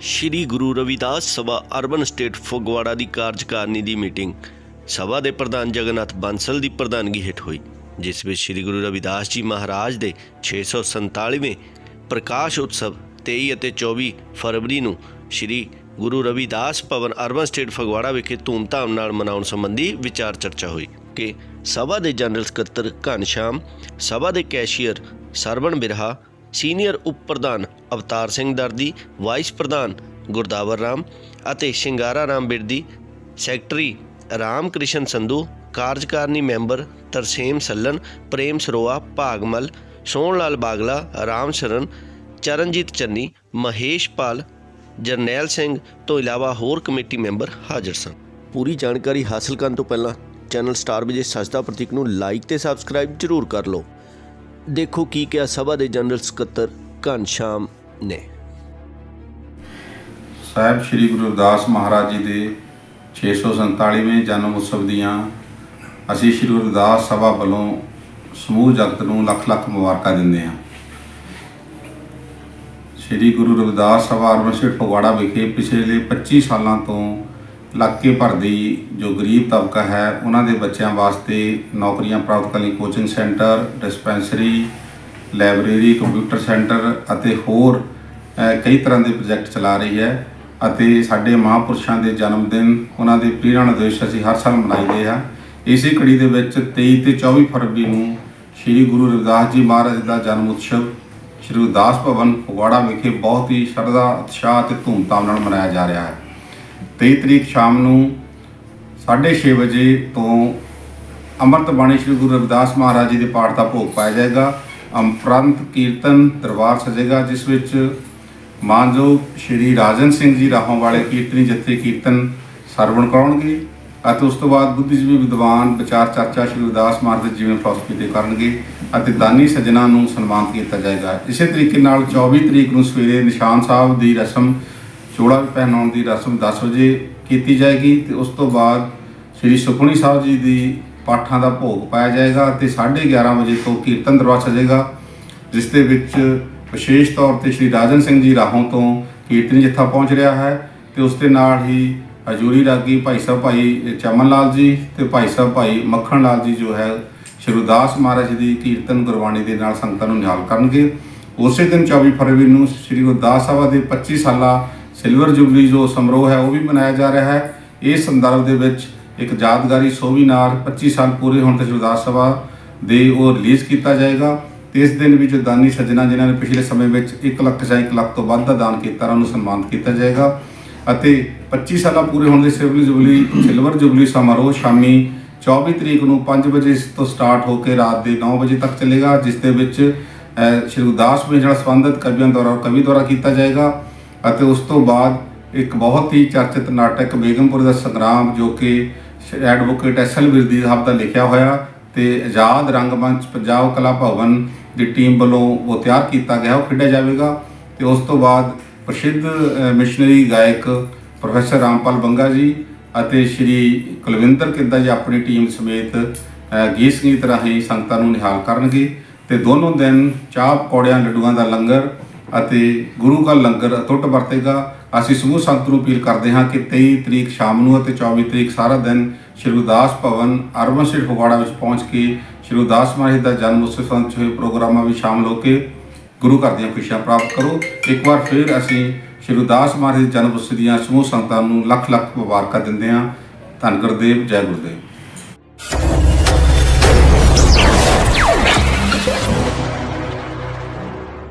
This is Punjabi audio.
ਸ਼੍ਰੀ ਗੁਰੂ ਰਵਿਦਾਸ ਸਭਾ ਅਰਬਨ ਸਟੇਟ ਫਗਵਾੜਾ ਦੀ ਕਾਰਜਕਾਰਨੀ ਦੀ ਮੀਟਿੰਗ ਸਭਾ ਦੇ ਪ੍ਰਧਾਨ ਜਗਨਨਾਥ ਬਾਂਸਲ ਦੀ ਪ੍ਰਧਾਨਗੀ ਹੇਠ ਹੋਈ, ਜਿਸ ਵਿੱਚ ਸ਼੍ਰੀ ਗੁਰੂ ਰਵਿਦਾਸ ਜੀ ਮਹਾਰਾਜ ਦੇ 647ਵੇਂ ਪ੍ਰਕਾਸ਼ ਉਤਸਵ 23 ਅਤੇ 24 ਫਰਵਰੀ ਨੂੰ ਸ਼੍ਰੀ ਗੁਰੂ ਰਵਿਦਾਸ ਭਵਨ ਅਰਬਨ ਸਟੇਟ ਫਗਵਾੜਾ ਵਿਖੇ ਧੂਮਧਾਮ ਨਾਲ ਮਨਾਉਣ ਸੰਬੰਧੀ ਵਿਚਾਰ ਚਰਚਾ ਹੋਈ ਕਿ ਸਭਾ ਦੇ ਜਨਰਲ ਸਕੱਤਰ ਘਨਸ਼ਾਮ ਸਭਾ ਦੇ ਕੈਸ਼ੀਅਰ ਸਰਵਣ ਬਿਰਹਾ ਸੀਨੀਅਰ ਉਪ ਪ੍ਰਧਾਨ ਅਵਤਾਰ ਸਿੰਘ ਦਰਦੀ, ਵਾਈਸ ਪ੍ਰਧਾਨ ਗੁਰਦਾਵਰ ਰਾਮ ਅਤੇ ਸ਼ਿੰਗਾਰਾ ਰਾਮ ਬਿਰਦੀ, ਸੈਕਟਰੀ ਰਾਮ ਕ੍ਰਿਸ਼ਨ ਸੰਧੂ, ਕਾਰਜਕਾਰਨੀ ਮੈਂਬਰ ਤਰਸੇਮ ਸੱਲਨ ਪ੍ਰੇਮ ਸਰੋਆ, ਭਾਗਮਲ ਸੋਹਣ ਲਾਲ ਬਾਗਲਾ ਰਾਮ ਸ਼ਰਨ ਚਰਨਜੀਤ ਚੰਨੀ, ਮਹੇਸ਼ ਪਾਲ, ਜਰਨੈਲ ਸਿੰਘ ਤੋਂ ਇਲਾਵਾ ਹੋਰ ਕਮੇਟੀ ਮੈਂਬਰ ਹਾਜ਼ਰ ਸਨ। ਪੂਰੀ ਜਾਣਕਾਰੀ ਹਾਸਲ ਕਰਨ ਤੋਂ ਪਹਿਲਾਂ ਚੈਨਲ ਸਟਾਰ ਵਿਜੇ ਸਜਦਾ ਪ੍ਰਤੀਕ ਨੂੰ ਲਾਈਕ ਤੇ ਸਬਸਕ੍ਰਾਈਬ ਜ਼ਰੂਰ ਕਰ ਲਓ। ਦੇਖੋ ਕੀ ਕਿਹਾ ਸਭਾ ਦੇ ਜਨਰਲ ਸਕੱਤਰ ਘਨਸ਼ਾਮ ਨੇ। ਸਾਹਿਬ, ਸ੍ਰੀ ਗੁਰੂ ਰਵਿਦਾਸ ਮਹਾਰਾਜ ਜੀ ਦੇ 647ਵੇਂ ਜਨਮ ਉਤਸਵ ਦੀਆਂ ਅਸੀਂ ਸ੍ਰੀ ਗੁਰੂ ਰਵਿਦਾਸ ਸਭਾ ਵੱਲੋਂ ਸਮੂਹ ਜਗਤ ਨੂੰ ਲੱਖ ਲੱਖ ਮੁਬਾਰਕਾਂ ਦਿੰਦੇ ਹਾਂ। ਸ੍ਰੀ ਗੁਰੂ ਰਵਿਦਾਸ ਸਭਾ ਅਰਬਨਸਟੇਟ ਫਗਵਾੜਾ ਵਿਖੇ ਪਿਛਲੇ 25 ਸਾਲਾਂ ਤੋਂ ਇਲਾਕੇ ਭਰ ਦੀ ਜੋ ਗਰੀਬ ਤਬਕਾ ਹੈ, ਉਹਨਾਂ ਦੇ ਬੱਚਿਆਂ ਵਾਸਤੇ ਨੌਕਰੀਆਂ ਪ੍ਰਾਪਤ ਕਰਨ ਲਈ coaching centre dispensary library computer centre ਅਤੇ ਹੋਰ ਕਈ ਤਰ੍ਹਾਂ ਦੇ ਪ੍ਰੋਜੈਕਟ ਚਲਾ ਰਹੀ ਹੈ ਅਤੇ ਸਾਡੇ ਮਹਾਂਪੁਰਸ਼ਾਂ ਦੇ ਜਨਮ ਦਿਨ, ਉਹਨਾਂ ਦੇ ਪ੍ਰੀਰਣ ਦਿਵਸ ਅਸੀਂ ਹਰ ਸਾਲ ਮਨਾਈਦੇ ਹਾਂ ਇਸੇ ਕੜੀ ਦੇ ਵਿੱਚ 23 ਤੇ 24 ਫਰਵਰੀ ਨੂੰ ਸ੍ਰੀ ਗੁਰੂ ਰਵਿਦਾਸ ਜੀ ਮਹਾਰਾਜ ਦਾ ਜਨਮ ਉਤਸਵ, ਸ੍ਰੀ ਗੁਰਦਾਸ ਭਵਨ ਫਗਵਾੜਾ ਵਿਖੇ ਬਹੁਤ ਹੀ ਸ਼ਰਧਾ, ਉਤਸ਼ਾਹ ਅਤੇ ਧੂਮਧਾਮ ਨਾਲ ਮਨਾਇਆ ਜਾ ਰਿਹਾ ਹੈ। 23 ਤਰੀਕ ਸ਼ਾਮ ਨੂੰ 6:30 ਵਜੇ ਤੋਂ ਅੰਮ੍ਰਿਤ ਬਾਣੀ ਸ੍ਰੀ ਗੁਰੂ ਰਵਿਦਾਸ ਮਹਾਰਾਜ ਜੀ ਦੇ ਪਾਠ ਦਾ ਭੋਗ ਪਾਇਆ ਜਾਏਗਾ। ਅੰਪਰੰਤ ਕੀਰਤਨ ਦਰਬਾਰ ਸਜੇਗਾ, ਜਿਸ ਵਿੱਚ ਮਾਨਯੋਗ ਸ਼੍ਰੀ ਰਾਜਨ ਸਿੰਘ ਜੀ ਰਾਹੋਂ ਵਾਲੇ ਕੀਰਤਨੀ ਜਥੇ ਕੀਰਤਨ ਸਰਵਣ ਕਰਾਉਣਗੇ ਅਤੇ ਉਸ ਤੋਂ ਬਾਅਦ ਬੁੱਧੀਜੀਵੀ ਵਿਦਵਾਨ ਵਿਚਾਰ ਚਰਚਾ ਸ਼੍ਰੀ ਰਵਿਦਾਸ ਮਹਾਰਾਜ ਦੇ ਜੀਵਨ ਫਲਸਫੇ ਤੇ ਕਰਨਗੇ ਅਤੇ ਦਾਨੀ ਸੱਜਣਾ ਨੂੰ ਸਨਮਾਨਿਤ ਕੀਤਾ ਜਾਏਗਾ। ਇਸੇ ਤਰੀਕੇ ਨਾਲ 24 ਤਰੀਕ ਨੂੰ ਸਵੇਰੇ ਨਿਸ਼ਾਨ ਸਾਹਿਬ ਦੀ ਰਸਮ ਚੋਲਾ ਪਹਿਨਾਉਣ ਦੀ ਰਸਮ 10 ਵਜੇ ਕੀਤੀ ਜਾਏਗੀ ਤੇ ਉਸ ਤੋਂ ਬਾਅਦ ਸ੍ਰੀ ਸੁਖਮਨੀ ਸਾਹਿਬ ਜੀ ਦੀ ਪਾਠਾਂ ਦਾ ਭੋਗ ਪਾਇਆ ਜਾਏਗਾ ਤੇ 11:30 ਵਜੇ ਤੋਂ ਕੀਰਤਨ ਦਰਬਾਰ ਸਜੇਗਾ ਜਿਸ ਦੇ ਵਿੱਚ ਵਿਸ਼ੇਸ਼ ਤੌਰ ਤੇ ਸ੍ਰੀ ਰਾਜਨ ਸਿੰਘ ਜੀ ਰਾਹੋਂ ਤੋਂ ਕੀਰਤਨੀ ਜੱਥਾ ਪਹੁੰਚ ਰਿਹਾ ਹੈ ਤੇ ਉਸ ਦੇ ਨਾਲ ਹੀ ਹਜੂਰੀ ਰਾਗੀ ਭਾਈ ਸਾਹਿਬ ਭਾਈ ਚਮਨ ਲਾਲ ਜੀ ਤੇ ਭਾਈ ਸਾਹਿਬ ਭਾਈ ਮੱਖਣ ਲਾਲ ਜੀ ਜੋ ਹੈ, ਸ਼੍ਰੀ ਗੁਰਦਾਸ ਮਹਾਰਾਜ ਦੀ ਕੀਰਤਨ ਗੁਰਬਾਣੀ ਦੇ ਨਾਲ ਸੰਗਤਾਂ ਨੂੰ ਨਿਹਾਲ ਕਰਨਗੇ। ਉਸੇ ਦਿਨ 24 ਫਰਵਰੀ ਨੂੰ ਸ਼੍ਰੀ ਗੁਰਦਾਸ ਸਭਾ ਦੇ 25 ਸਾਲਾ ਸਿਲਵਰ ਜੁਬਲੀ ਜੋ ਸਮਾਰੋਹ ਹੈ, ਉਹ ਵੀ ਮਨਾਇਆ ਜਾ ਰਿਹਾ ਹੈ। ਇਸ ਸੰਦਰਭ ਦੇ ਵਿੱਚ ਇੱਕ ਯਾਦਗਾਰੀ ਸੋਵੀਨਾਰ 25 ਸਾਲ ਪੂਰੇ ਹੋਣ ਤੇ ਸ਼੍ਰੀ ਗੁਰਦਾਸ ਸਭਾ ਦੇ ਉਹ ਰਿਲੀਜ਼ ਕੀਤਾ ਜਾਏਗਾ। ਤੇ ਇਸ ਦਿਨ ਵਿੱਚ ਦਾਨੀ ਸੱਜਣਾ, ਜਿਨ੍ਹਾਂ ਨੇ ਪਿਛਲੇ ਸਮੇਂ ਵਿੱਚ 1 ਲੱਖ ਜਾਂ 1 ਲੱਖ ਤੋਂ ਵੱਧ ਦਾ ਦਾਨ ਕੀਤਾ, ਉਹਨਾਂ ਨੂੰ ਸਨਮਾਨਿਤ ਕੀਤਾ ਜਾਏਗਾ। ਅਤੇ 25 ਸਾਲਾਂ ਪੂਰੇ ਹੋਣ ਦੇ ਸਿਲਵਰ ਜੁਬਲੀ ਸਿਲਵਰ ਜੁਬਲੀ ਸਮਾਰੋਹ ਸ਼ਾਮੀ 24 ਤਰੀਕ ਨੂੰ 5 ਵਜੇ ਤੋਂ ਸਟਾਰਟ ਹੋ ਕੇ ਰਾਤ ਦੇ 9 ਵਜੇ ਤੱਕ ਚੱਲੇਗਾ, ਜਿਸ ਦੇ ਵਿੱਚ ਸ਼੍ਰੀ ਗੁਰਦਾਸ ਜੀ ਨਾਲ ਸੰਬੰਧਿਤ ਕਵੀਆਂ ਦੁਆਰਾ, ਕਵੀ ਦੁਆਰਾ ਕੀਤਾ ਜਾਏਗਾ। ਅਤੇ ਉਸ ਤੋਂ ਬਾਅਦ ਇੱਕ ਬਹੁਤ ਹੀ ਚਰਚਿਤ ਨਾਟਕ ਬੇਗਮਪੁਰ ਦਾ ਸੰਗਰਾਮ ਜੋ ਕਿ advocate S L Virdi sahib ਦਾ ਲਿਖਿਆ ਹੋਇਆ ਤੇ ਆਜ਼ਾਦ ਰੰਗਮੰਚ ਪੰਜਾਬ ਕਲਾ ਭਵਨ ਦੀ ਟੀਮ ਵੱਲੋਂ ਉਹ ਤਿਆਰ ਕੀਤਾ ਗਿਆ, ਉਹ ਖੇਡਿਆ ਜਾਵੇਗਾ ਤੇ ਉਸ ਤੋਂ ਬਾਅਦ ਪ੍ਰਸਿੱਧ ਮਿਸ਼ਨਰੀ ਗਾਇਕ ਪ੍ਰੋਫੈਸਰ ਰਾਮਪਾਲ ਬੰਗਾ ਜੀ ਅਤੇ ਸ਼੍ਰੀ ਕੁਲਵਿੰਦਰ ਕਿੱਦਾ ਜੀ ਆਪਣੀ ਟੀਮ ਸਮੇਤ ਗੀਤ ਸੰਗੀਤ ਰਾਹੀਂ ਸੰਗਤਾਂ ਨੂੰ ਨਿਹਾਲ ਕਰਨਗੇ ਤੇ ਦੋਨੋਂ ਦਿਨ ਚਾਹ ਪਕੌੜਿਆਂ ਲੱਡੂਆਂ ਦਾ ਲੰਗਰ ਅਤੇ ਗੁਰੂ ਦਾ ਲੰਗਰ ਅਟੁੱਟ ਵਰਤੇਗਾ। ਅਸੀਂ ਸਮੂਹ ਸੰਗਤ ਨੂੰ ਅਪੀਲ ਕਰਦੇ ਹਾਂ ਕਿ 23 ਤਰੀਕ ਸ਼ਾਮ ਨੂੰ ਅਤੇ 24 ਤਰੀਕ ਸਾਰਾ ਦਿਨ ਸ਼੍ਰੀ ਗੁਰਦਾਸ ਭਵਨ ਅਰਬਨ ਸਟੇਟ ਫਗਵਾੜਾ ਵਿੱਚ ਪਹੁੰਚ ਕੇ ਸ਼੍ਰੀ ਗੁਰਦਾਸ ਮਹਾਰਾਜ ਦਾ ਜਨਮ ਉਤਸਵ ਸੰਬੰਧ ਹੋਏ ਪ੍ਰੋਗਰਾਮਾਂ ਵਿੱਚ ਸ਼ਾਮਲ ਹੋ ਕੇ ਗੁਰੂ ਘਰ ਦੀਆਂ ਖੁਸ਼ੀਆਂ ਪ੍ਰਾਪਤ ਕਰੋ। ਇੱਕ ਵਾਰ ਫਿਰ ਅਸੀਂ ਸ਼੍ਰੀ ਗੁਰਦਾਸ ਮਹਾਰਾਜ ਦੇ ਜਨਮ ਉਤਸਵ ਦੀਆਂ ਸਮੂਹ ਸੰਗਤਾਂ ਨੂੰ ਲੱਖ ਲੱਖ ਮੁਬਾਰਕਾਂ ਦਿੰਦੇ ਹਾਂ। ਧੰਨ ਗੁਰਦੇਵ, ਜੈ ਗੁਰਦੇਵ।